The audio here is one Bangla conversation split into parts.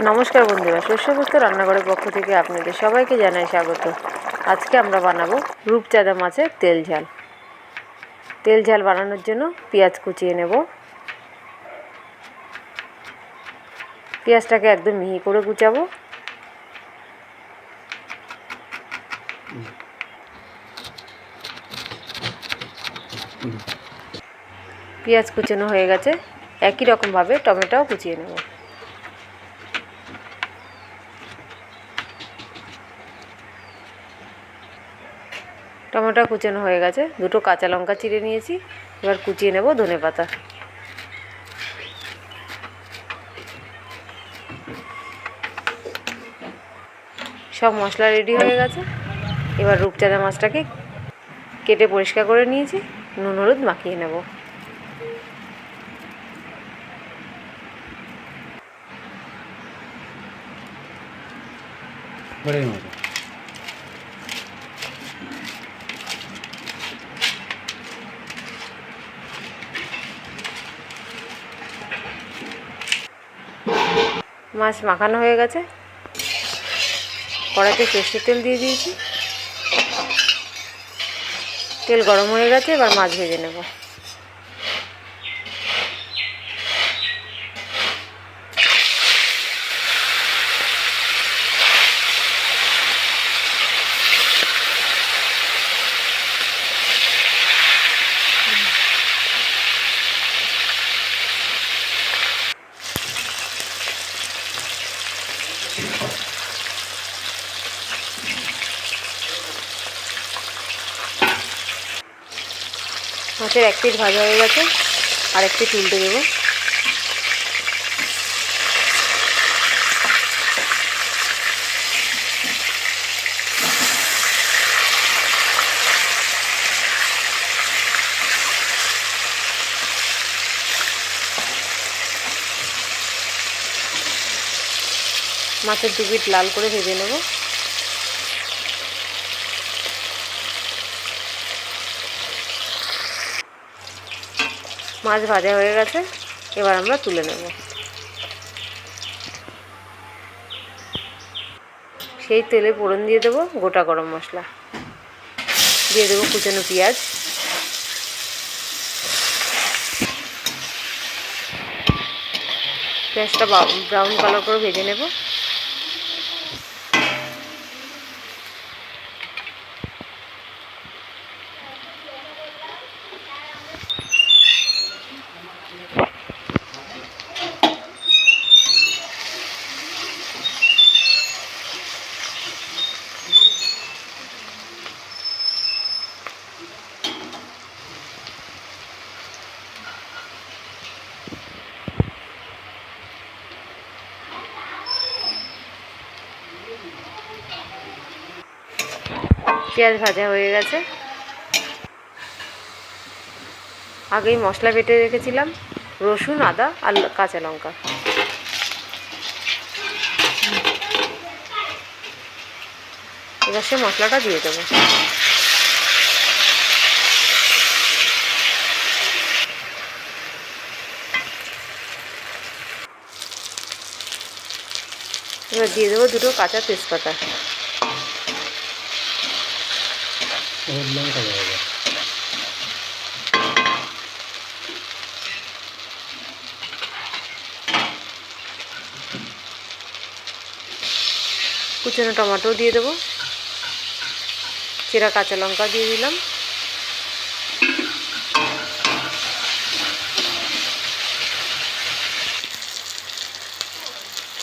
নমস্কার বন্ধুরা শস্যবস্ত রান্নাঘরের পক্ষ থেকে আপনাদের সবাইকে জানাই স্বাগত। আজকে আমরা বানাবো রূপচাঁদা মাছের তেল ঝাল। তেল ঝাল বানানোর জন্য পেঁয়াজ কুচিয়ে নেব। পেঁয়াজটাকে একদম মিহি করে কুচাবো। পেঁয়াজ কুচানো হয়ে গেছে। একই রকমভাবে টমেটোও কুচিয়ে নেব। টমেটো কুচানো হয়ে গেছে। দুটো কাঁচা লঙ্কা চিড়ে নিয়েছি। এবার কুচিয়ে নেব ধনে পাতা। সব মশলা রেডি হয়ে গেছে। এবার রূপচাঁদা মাছটাকে কেটে পরিষ্কার করে নিয়েছি। নুন, হলুদ মাখিয়ে নেব। ঘরের মাছ মাখানো হয়ে গেছে। কড়াইতে সর্ষের তেল দিয়ে দিয়েছি। তেল গরম হয়ে গেছে, এবার মাছ ভেজে নেব। মাছের এক পিঠ ভাজা হয়ে গেছে, আর এক পিঠ উল্টে দেবো। মাছের দু পিঠ লাল করে ভেজে নেব। মাছ ভাজা হয়ে গেছে, এবার আমরা তুলে নেব। সেই তেলে ফোড়ন দিয়ে দেবো গোটা গরম মশলা। দিয়ে দেবো কুচানো পেঁয়াজ। পেঁয়াজটা ব্রাউন কালার করে ভেজে নেব। পেঁয়াজ ভাজা হয়ে গেছে। আগেই মশলা বেটে রেখেছিলাম, রসুন, আদা আর কাঁচা লঙ্কা। এবার সে মশলাটা দিয়ে দেবো। এবার দিয়ে দেবো দুটো কাঁচা তেজপাতা। হলুদ লঙ্কা দেওয়া কুচানো টমেটো দিয়ে দেবো। চেরা কাঁচা লঙ্কা দিয়ে দিলাম।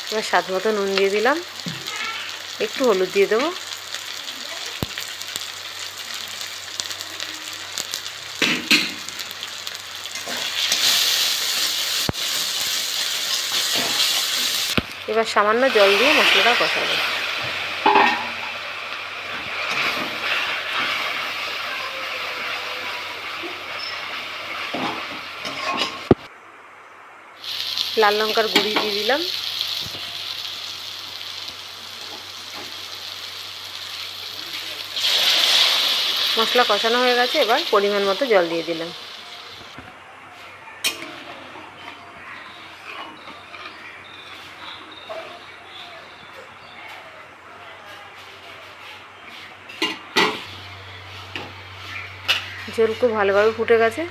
এবার স্বাদ মতো নুন দিয়ে দিলাম। একটু হলুদ দিয়ে দেবো। এবার সামান্য জল দিয়ে মশলাটা কষাবো। লাল লঙ্কার গুঁড়ি দিয়ে দিলাম। মশলা কষানো হয়ে গেছে, এবার পরিমাণ মতো জল দিয়ে দিলাম। ঝোল খুব ভালোভাবে ফুটে গেছে।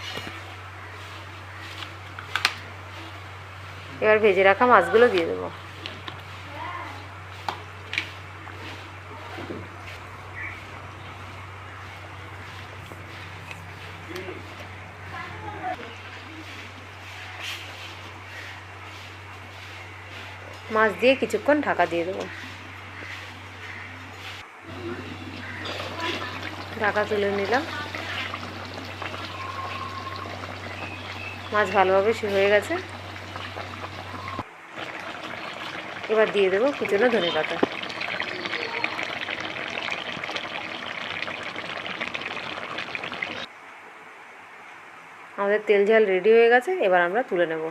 এবার ভেজে রাখা মাছগুলো দিয়ে দেবো। মাছ দিয়ে কিছুক্ষণ ঢাকা দিয়ে দেবো। ঢাকা তুলে নিলাম। মাছ ভালোভাবে হয়ে গেছে। এবার দিয়ে দেবো কুচনো ধনে পাতা। আমাদের তেল ঝাল রেডি হয়ে গেছে, এবার আমরা তুলে নেব।